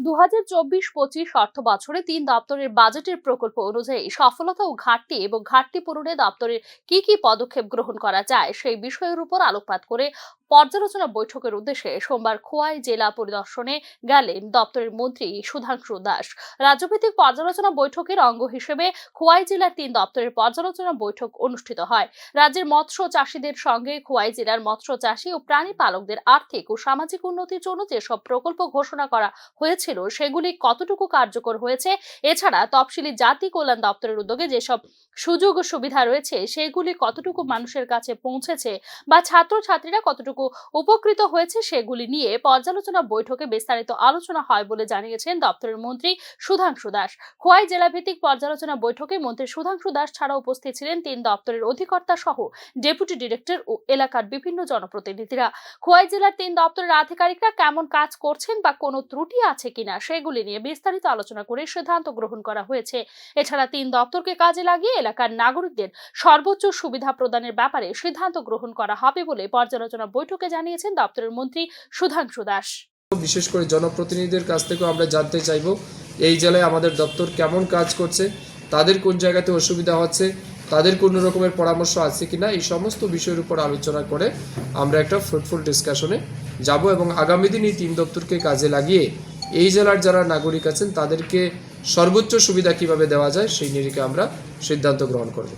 দু হাজার চব্বিশ পঁচিশ অর্থ বছরে তিন দপ্তরের বাজেটের প্রকল্প অনুযায়ী সফলতা ও ঘাটতি এবং ঘাটতি পূরণে দপ্তরের কি কি পদক্ষেপ গ্রহণ করা যায় সেই বিষয়ের উপর আলোকপাত করে পর্যালোচনা বৈঠকের উদ্দেশ্যে সোমবার খোয়াই জেলা পরিদর্শনে গেলেন দপ্তরের মন্ত্রী সুধাংশু দাস। রাজ্যভিত্তিক পর্যালোচনা বৈঠকের অঙ্গ হিসেবে খোয়াই জেলার তিন দপ্তরের পর্যালোচনা বৈঠক অনুষ্ঠিত হয়। রাজ্যের মৎস্য চাষীদের সঙ্গে খোয়াই জেলার মৎস্য চাষী ও প্রাণী পালকদের আর্থিক ও সামাজিক উন্নতির জন্য যেসব প্রকল্প ঘোষণা করা হয়েছিল, সেগুলি কতটুকু কার্যকর হয়েছে, এছাড়া তফসিলি জাতি কল্যাণ দপ্তরের উদ্যোগে যেসব সুযোগ ও সুবিধা রয়েছে, সেগুলি কতটুকু মানুষের কাছে পৌঁছেছে বা ছাত্রছাত্রীরা কতটুকু উপকৃত হয়েছে সেগুলি নিয়ে পর্যালোচনা বৈঠকে বিস্তারিত আলোচনা হয় বলে জানিয়েছেন দপ্তরের মন্ত্রী সুধাংশু দাস। খোয়াই জেলাভিত্তিক পর্যালোচনা বৈঠকে মন্ত্রী সুধাংশু দাস ছাড়া উপস্থিত ছিলেন তিন দপ্তরের অধিকর্তা সহ ডেপুটি ডিরেক্টর ও এলাকার বিভিন্ন জনপ্রতিনিধিরা। খোয়াই জেলার তিন দপ্তরের আধিকারিকরা কেমন কাজ করছেন বা কোনো ত্রুটি আছে কিনা সেগুলি নিয়ে বিস্তারিত আলোচনা করে সিদ্ধান্ত গ্রহণ করা হয়েছে। এছাড়া তিন দপ্তরকে কাজে লাগিয়ে এলাকার নাগরিকদের সর্বোচ্চ সুবিধা প্রদানের ব্যাপারে সিদ্ধান্ত গ্রহণ করা হবে বলে পর্যালোচনা বৈঠকে জানিয়েছেন দপ্তরের মন্ত্রী সুধাংশু দাস। বিশেষ করে জনপ্রতিনিধিদের কাছ থেকেও আমরা জানতে চাইব, এই জেলায় আমাদের দপ্তর কেমন কাজ করছে, তাদের কোন জায়গাতে অসুবিধা হচ্ছে, তাদের কোনো রকমের পরামর্শ আছে কিনা, এই সমস্ত বিষয়ের উপর আলোচনা করে আমরা একটা ফ্রুটফুল ডিসকাশনে যাব এবং আগামী দিন এই তিন দপ্তরকে কাজে লাগিয়ে এই জেলার যারা নাগরিক আছেন, তাদেরকে সর্বোচ্চ সুবিধা কীভাবে দেওয়া যায়, সেই নিরিখে আমরা সিদ্ধান্ত গ্রহণ করব।